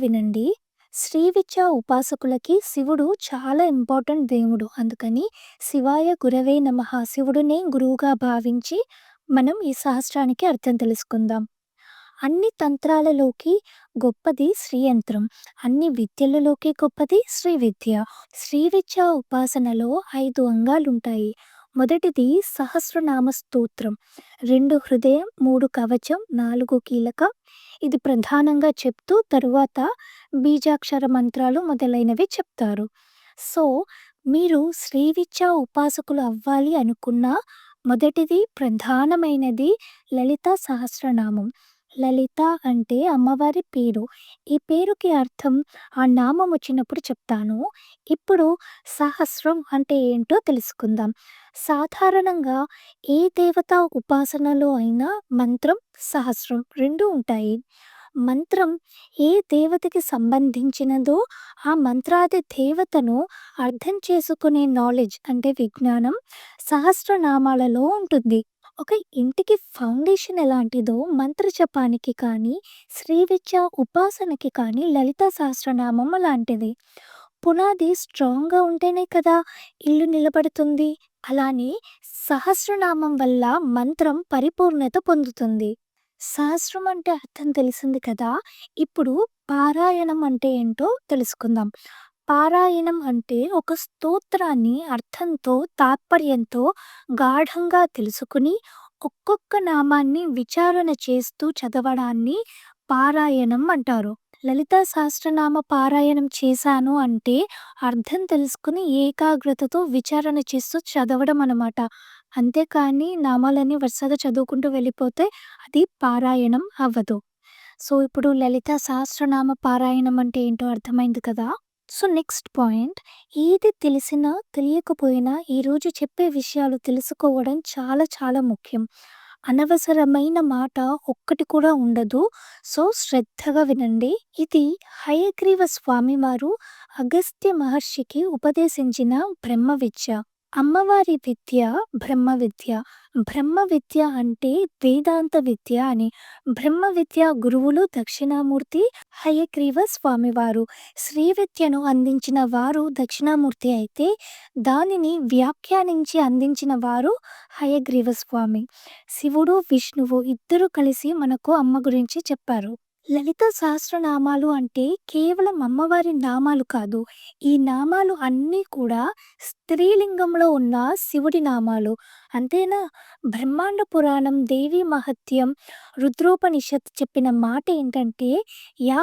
వినండి. శ్రీ విద్యా ఉపాసకులకి శివుడు చాలా ఇంపార్టెంట్ దేవుడు. అందుకని శివాయ గురవే నమ శివుడినే గురువుగా భావించి మనం ఈ సహస్రానికి అర్థం తెలుసుకుందాం. అన్ని తంత్రాలలోకి గొప్పది శ్రీయంత్రం. అన్ని విద్యలలోకి గొప్పది శ్రీ విద్య. శ్రీ విద్యా ఉపాసనలో ఐదు అంగాలుంటాయి. మొదటిది సహస్రనామ స్తోత్రం. రెండు హృదయం, మూడు కవచం, నాలుగు కీలకం. ఇది ప్రధానంగా చెప్తూ తరువాత బీజాక్షర మంత్రాలు మొదలైనవి చెప్తారు. సో, మీరు శ్రీవిద్యా ఉపాసకులు అవ్వాలి అనుకున్న మొదటిది ప్రధానమైనది లలిత సహస్రనామం. లలిత అంటే అమ్మవారి పేరు. ఈ పేరుకి అర్థం ఆ నామం వచ్చినప్పుడు చెప్తాను. ఇప్పుడు సహస్రం అంటే ఏంటో తెలుసుకుందాం. సాధారణంగా ఏ దేవతా ఉపాసనలో అయినా మంత్రం, సహస్రం రెండు ఉంటాయి. మంత్రం ఏ దేవతకి సంబంధించినదో ఆ మంత్రాది దేవతను అర్థం చేసుకునే నాలెడ్జ్ అంటే విజ్ఞానం సహస్రనామాలలో ఉంటుంది. ఒక ఇంటికి ఫౌండేషన్ ఎలాంటిదో మంత్ర జపానికి కానీ, శ్రీవిద్య ఉపాసనకి కానీ లలిత సహస్రనామం లాంటిది పునాది స్ట్రాంగ్‌గా ఉంటేనే కదా ఇల్లు నిలబడుతుంది. అలానే సహస్రనామం వల్ల మంత్రం పరిపూర్ణత పొందుతుంది. సహస్రం అంటే అర్థం తెలిసింది కదా! ఇప్పుడు పారాయణం అంటే ఏంటో తెలుసుకుందాం. పారాయణం అంటే ఒక స్తోత్రాన్ని అర్థంతో, తాత్పర్యంతో గాఢంగా తెలుసుకుని ఒక్కొక్క నామాన్ని విచారణ చేస్తూ చదవడాన్ని పారాయణం అంటారు. లలిత సహస్రనామ పారాయణం చేశాను అంటే అర్థం తెలుసుకుని ఏకాగ్రతతో విచారణ చేస్తూ చదవడం అనమాట అంతేకానీ నామాలన్నీ వరుసగా చదువుకుంటూ వెళ్ళిపోతే అది పారాయణం అవ్వదు. సో, ఇప్పుడు లలిత సహస్రనామ పారాయణం అంటే ఏంటో అర్థమైంది కదా! సో, నెక్స్ట్ పాయింట్ ఏది తెలిసినా, తెలియకపోయినా ఈరోజు చెప్పే విషయాలు తెలుసుకోవడం చాలా చాలా ముఖ్యం. అనవసరమైన మాట ఒక్కటి కూడా ఉండదు. సో, శ్రద్ధగా వినండి. ఇది హయగ్రీవ స్వామివారు అగస్త్య మహర్షికి ఉపదేశించిన బ్రహ్మ విద్య. అమ్మవారి విద్య బ్రహ్మ విద్య. బ్రహ్మ విద్య అంటే వేదాంత విద్య అని. బ్రహ్మ విద్య గురువులు దక్షిణామూర్తి హయగ్రీవ స్వామివారు. శ్రీ విద్యను అందించిన వారు దక్షిణామూర్తి అయితే దానిని వ్యాఖ్యానించి అందించిన వారు హయగ్రీవ స్వామి. శివుడు, విష్ణువు ఇద్దరూ కలిసి మనకు అమ్మ గురించి చెప్పారు. లలిత సహస్రనామాలు అంటే కేవలం అమ్మవారి నామాలు కాదు. ఈ నామాలు అన్నీ కూడా స్త్రీలింగంలో ఉన్న శివుడి నామాలు. అంతేనా బ్రహ్మాండ పురాణం, దేవీ మహత్యం, రుద్రోపనిషత్ చెప్పిన మాట ఏంటంటే యా